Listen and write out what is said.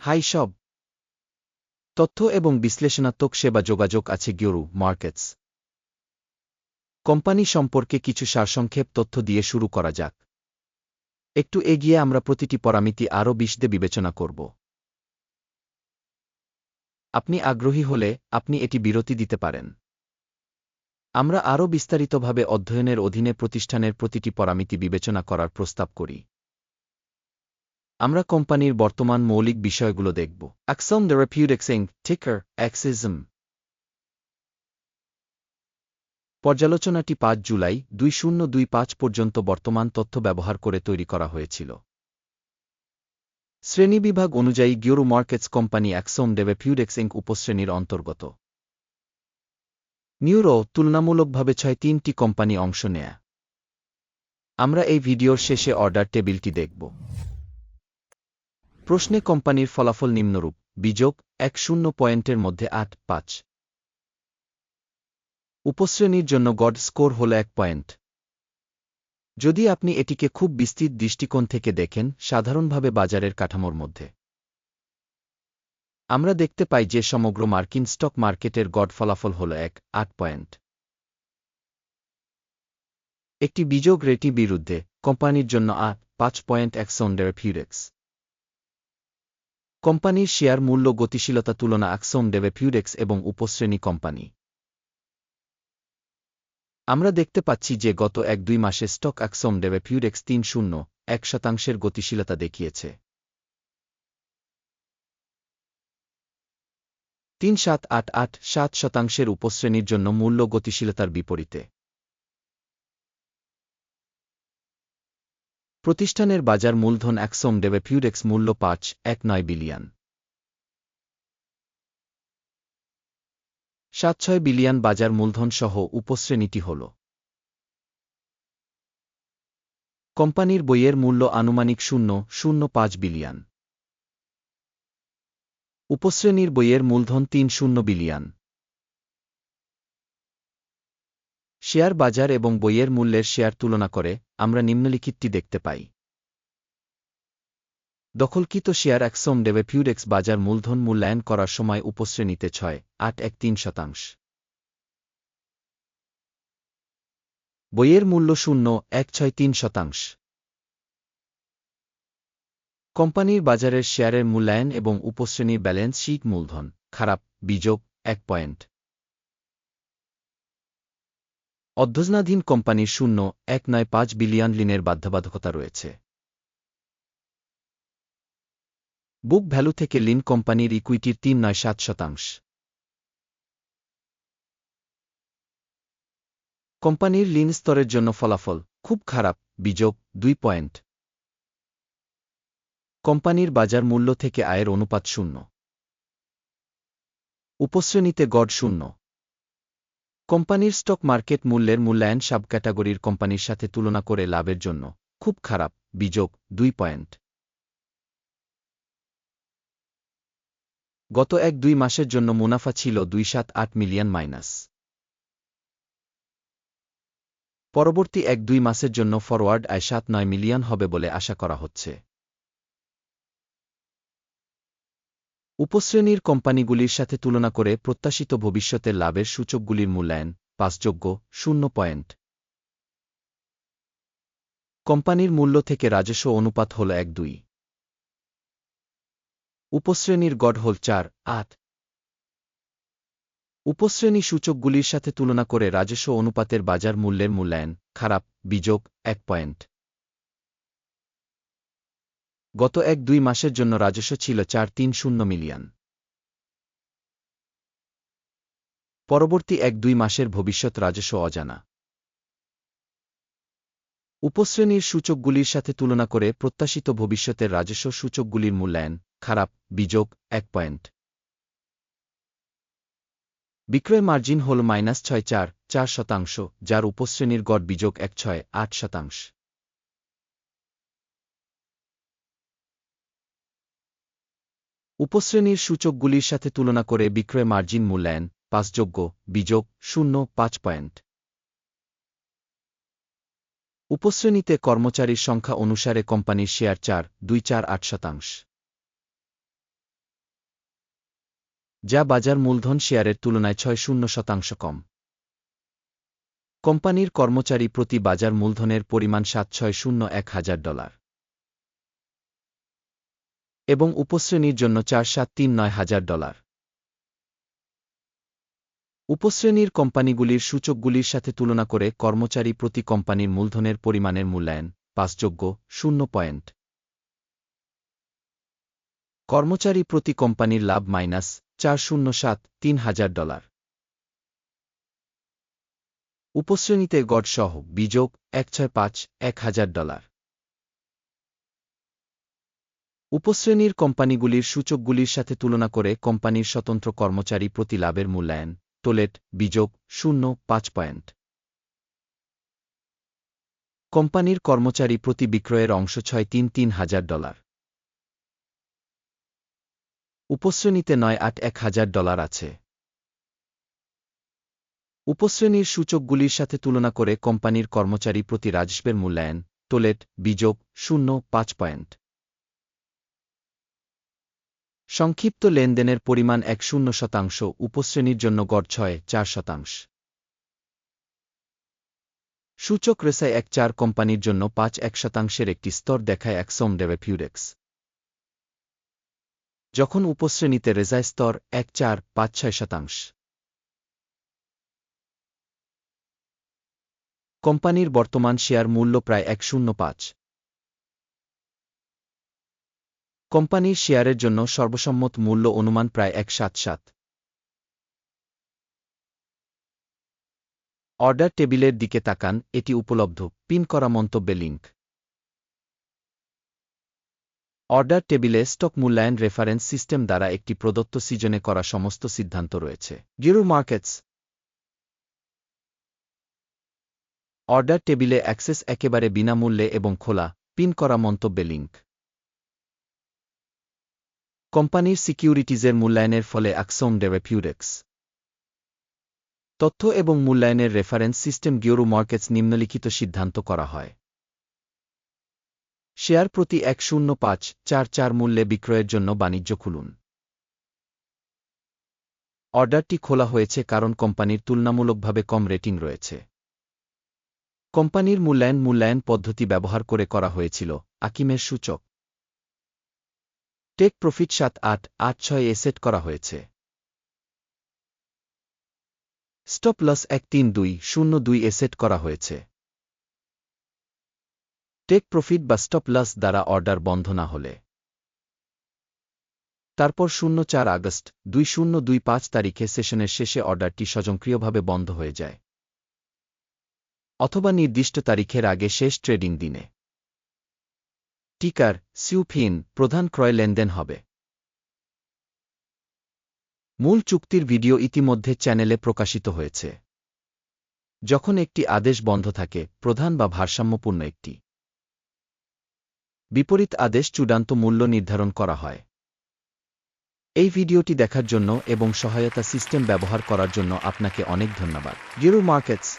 High সব। তথ্য এবং বিশ্লেষণাত্মক সেবা যোগাযোগ আছে গিওরু, মার্কেটস। কোম্পানি সম্পর্কে কিছু সারসংক্ষেপ তথ্য দিয়ে শুরু করা যাক। একটু এগিয়ে আমরা প্রতিটি পরামিতি আরও বিশদে বিবেচনা করব। আপনি আগ্রহী হলে আপনি এটি বিরতি দিতে পারেন। আমরা আরও বিস্তারিতভাবে অধ্যয়নের অধীনে প্রতিষ্ঠানের প্রতিটি পরামিতি বিবেচনা করার প্রস্তাব করি। আমরা কোম্পানির বর্তমান মৌলিক বিষয়গুলো দেখব। অ্যাক্সম থেরাপিউটিক্সিং ঠিকার অ্যাক্সিজম পর্যালোচনাটি পাঁচ জুলাই দুই শূন্য দুই পাঁচ পর্যন্ত বর্তমান তথ্য ব্যবহার করে তৈরি করা হয়েছিল। শ্রেণীবিভাগ অনুযায়ী গিওরু মার্কেটস কোম্পানি অ্যাক্সোম ডেভেপিউডেক্স ইঙ্ক উপশ্রেণীর অন্তর্গত। নিউরো তুলনামূলকভাবে ছয় তিনটি কোম্পানি অংশ নেয়া। আমরা এই ভিডিওর শেষে অর্ডার টেবিলটি দেখব। প্রশ্নে কোম্পানির ফলাফল নিম্নরূপ বিযোগ এক শূন্য পয়েন্টের মধ্যে আট পাঁচ। উপশ্রেণীর জন্য গড স্কোর হল এক পয়েন্ট। যদি আপনি এটিকে খুব বিস্তৃত দৃষ্টিকোণ থেকে দেখেন, সাধারণভাবে বাজারের কাঠামোর মধ্যে। আমরা দেখতে পাই যে সমগ্র মার্কিন স্টক মার্কেটের গড ফলাফল হল এক, আট পয়েন্ট। একটি বিযোগ রেটি বিরুদ্ধে কোম্পানির জন্য আট পাঁচ পয়েন্ট অ্যাক্সন ডেরেফিউডেক্স কোম্পানির শেয়ার মূল্য গতিশীলতা তুলনা অ্যাক্সন ডেভেপিউডেক্স এবং উপশ্রেণী কোম্পানি। আমরা দেখতে পাচ্ছি যে গত এক দুই মাসে স্টক অ্যাক্সম ডেভেপিউডেক্স তিন শূন্য, এক শতাংশের গতিশীলতা দেখিয়েছে। তিন সাত আট আট সাত শতাংশের উপশ্রেণীর জন্য মূল্য গতিশীলতার বিপরীতে। প্রতিষ্ঠানের বাজার মূলধন অ্যাক্সম ডেভেপিউডেক্স মূল্য পাঁচ, এক নয় বিলিয়ন। সাত ছয় বিলিয়ন বাজার মূলধন সহ উপশ্রেণীটি হল কোম্পানির বইয়ের মূল্য আনুমানিক শূন্য শূন্য পাঁচ বিলিয়ন। উপশ্রেণীর বইয়ের মূলধন তিন, শূন্য বিলিয়ন। শেয়ার বাজার এবং বইয়ের মূল্যের শেয়ার তুলনা করে আমরা নিম্নলিখিতটি দেখতে পাই। দখলকৃত শেয়ার অ্যাক্সম ডেভেপিউডেক্স বাজার মূলধন মূল্যায়ন করার সময় উপশ্রেণীতে ছয়, আট, এক, তিন শতাংশ। বইয়ের মূল্য শূন্য, এক, ছয়, তিন শতাংশ। কোম্পানির বাজারের শেয়ারের মূল্যায়ন এবং উপশ্রেণীর ব্যালেন্স শীট মূলধন, খারাপ বিযোগ এক পয়েন্ট। অধ্যজনাধীন কোম্পানির শূন্য এক নয় পাঁচ বিলিয়ন লিনের বাধ্যবাধকতা রয়েছে। বুক ভ্যালু থেকে লিন কোম্পানির ইকুইটির তিন নয় সাত শতাংশ। কোম্পানির লিন স্তরের জন্য ফলাফল খুব খারাপ বিযোগ দুই পয়েন্ট। কোম্পানির বাজার মূল্য থেকে আয়ের অনুপাত শূন্য। উপশ্রেণীতে গড় শূন্য। কোম্পানির স্টক মার্কেট মূল্যের মূল্যায়ন সাব ক্যাটাগরির কোম্পানির সাথে তুলনা করে লাভের জন্য খুব খারাপ বিযোগ দুই পয়েন্ট। গত এক দুই মাসের জন্য মুনাফা ছিল দুই সাত আট মিলিয়ন মাইনাস। পরবর্তী এক দুই মাসের জন্য ফরওয়ার্ড আয় সাত নয় মিলিয়ন হবে বলে আশা করা হচ্ছে। উপশ্রেণীর কোম্পানিগুলির সাথে তুলনা করে প্রত্যাশিত ভবিষ্যতের লাভের সূচকগুলির মূল্যায়ন পাঁচযোগ্য, শূন্য পয়েন্ট। কোম্পানির মূল্য থেকে রাজস্ব অনুপাত হল এক দুই। উপশ্রেণীর গড় হল চার, আট। উপশ্রেণী সূচকগুলির সাথে তুলনা করে রাজস্ব অনুপাতের বাজার মূল্যের মূল্যায়ন খারাপ, বিযোগ, এক পয়েন্ট। গত এক দুই মাসের জন্য রাজস্ব ছিল চার তিন শূন্য মিলিয়ন। পরবর্তী এক দুই মাসের ভবিষ্যৎ রাজস্ব অজানা। উপশ্রেণীর সূচকগুলির সাথে তুলনা করে প্রত্যাশিত ভবিষ্যতের রাজস্ব সূচকগুলির মূল্যায়ন খারাপ, বিযোগ, এক পয়েন্ট। বিক্রয় মার্জিন হল মাইনাস ছয় চার চার শতাংশ, যার উপশ্রেণীর গড় বিযোগ এক ছয়, আট শতাংশ। উপশ্রেণীর সূচকগুলির সাথে তুলনা করে বিক্রয় মার্জিন মূল্যায়ন, পাঁচযোগ্য, বিযোগ, শূন্য, পাঁচ পয়েন্ট। উপশ্রেণীতে কর্মচারীর সংখ্যা অনুসারে কোম্পানির শেয়ার চার, দুই চার, আট শতাংশ। যা বাজার মূলধন শেয়ারের তুলনায় ছয় শূন্য শতাংশ কম। কোম্পানির কর্মচারী প্রতি বাজার মূলধনের পরিমাণ সাত, ছয় শূন্য, এক হাজার ডলার। এবং উপশ্রেণীর জন্য চার সাত তিন নয় হাজার ডলার। উপশ্রেণীর কোম্পানিগুলির সূচকগুলির সাথে তুলনা করে কর্মচারী প্রতি কোম্পানির মূলধনের পরিমাণের মূল্যায়ন পাঁচযোগ্য শূন্য পয়েন্ট। কর্মচারী প্রতি কোম্পানির লাভ মাইনাস চার শূন্য সাত তিন হাজার ডলার। উপশ্রেণীতে গড়সহ বিযোগ এক ছয় পাঁচ এক হাজার ডলার। উপশ্রেণীর কোম্পানিগুলির সূচকগুলির সাথে তুলনা করে কোম্পানির স্বতন্ত্র কর্মচারী প্রতি লাভের মূল্যায়ন। টোলেট বিযোগ শূন্য, পাঁচ পয়েন্ট। কোম্পানির কর্মচারী প্রতি বিক্রয়ের অংশ ছয় তিন তিন হাজার ডলার। উপশ্রেণীতে নয় আট এক হাজার ডলার আছে। উপশ্রেণীর সূচকগুলির সাথে তুলনা করে কোম্পানির কর্মচারী প্রতি রাজস্বের মূল্যায়ন। টোলেট বিযোগ শূন্য, পাঁচ পয়েন্ট। সংক্ষিপ্ত লেনদেনের পরিমাণ এক শূন্য শতাংশ, উপশ্রেণীর জন্য গড় ছয়, চার শতাংশ। সূচক রেসায় এক চার কোম্পানির জন্য পাঁচ এক শতাংশের একটি স্তর দেখায় এক একসম ডেভেফিউরেক্স যখন উপশ্রেণীতে রেজায় স্তর এক চার, পাঁচ ছয় শতাংশ। কোম্পানির বর্তমান শেয়ার মূল্য প্রায় এক শূন্য পাঁচ। কোম্পানির শেয়ারের জন্য সর্বসম্মত মূল্য অনুমান প্রায় এক সাত সাত। অর্ডার টেবিলের দিকে তাকান, এটি উপলব্ধ, পিন করা মন্তব্যে লিঙ্ক অর্ডার টেবিলে স্টক মূল্যায়ন রেফারেন্স সিস্টেম দ্বারা একটি প্রদত্ত সিজনে করা সমস্ত সিদ্ধান্ত রয়েছে। গিরু মার্কেটস। অর্ডার টেবিলে অ্যাক্সেস একেবারে বিনামূল্যে এবং খোলা, পিন করা মন্তব্যে লিঙ্ক কোম্পানির সিকিউরিটিজের মূল্যায়নের ফলে আকসোম ডেভেপিউরেক্স তথ্য এবং মূল্যায়নের রেফারেন্স সিস্টেম গিওরু মার্কেটস নিম্নলিখিত সিদ্ধান্ত করা হয়। শেয়ার প্রতি এক শূন্য পাঁচ চার চার মূল্যে বিক্রয়ের জন্য বাণিজ্য খুলুন। অর্ডারটি খোলা হয়েছে কারণ কোম্পানির তুলনামূলকভাবে কম রেটিং রয়েছে। কোম্পানির মূল্যায়ন মূল্যায়ন পদ্ধতি ব্যবহার করে করা হয়েছিল, আকিমের সূচক। টেক প্রফিট সাত আট আট ছয় সেট করা হয়েছে। স্টপ লস এক তিন দুই শূন্য দুই এ সেট করা হয়েছে। টেক প্রফিট বা স্টপ লস দ্বারা অর্ডার বন্ধ না হলে। তারপর শূন্য চার আগস্ট দুই শূন্য দুই পাঁচ তারিখে সেশনের শেষে অর্ডারটি স্বয়ংক্রিয়ভাবে বন্ধ হয়ে যায়। অথবা নির্দিষ্ট তারিখের আগে শেষ ট্রেডিং দিনে। টিকার সিউফিন প্রধান ক্রয় লেনদেন হবে। মূল চুক্তির ভিডিও ইতিমধ্যে চ্যানেলে প্রকাশিত হয়েছে। যখন একটি আদেশ বন্ধ থাকে, প্রধান বা ভারসাম্যপূর্ণ একটি। বিপরীত আদেশ চূড়ান্ত মূল্য নির্ধারণ করা হয়। এই ভিডিওটি দেখার জন্য এবং সহায়তা সিস্টেম ব্যবহার করার জন্য আপনাকে অনেক ধন্যবাদ। Zero markets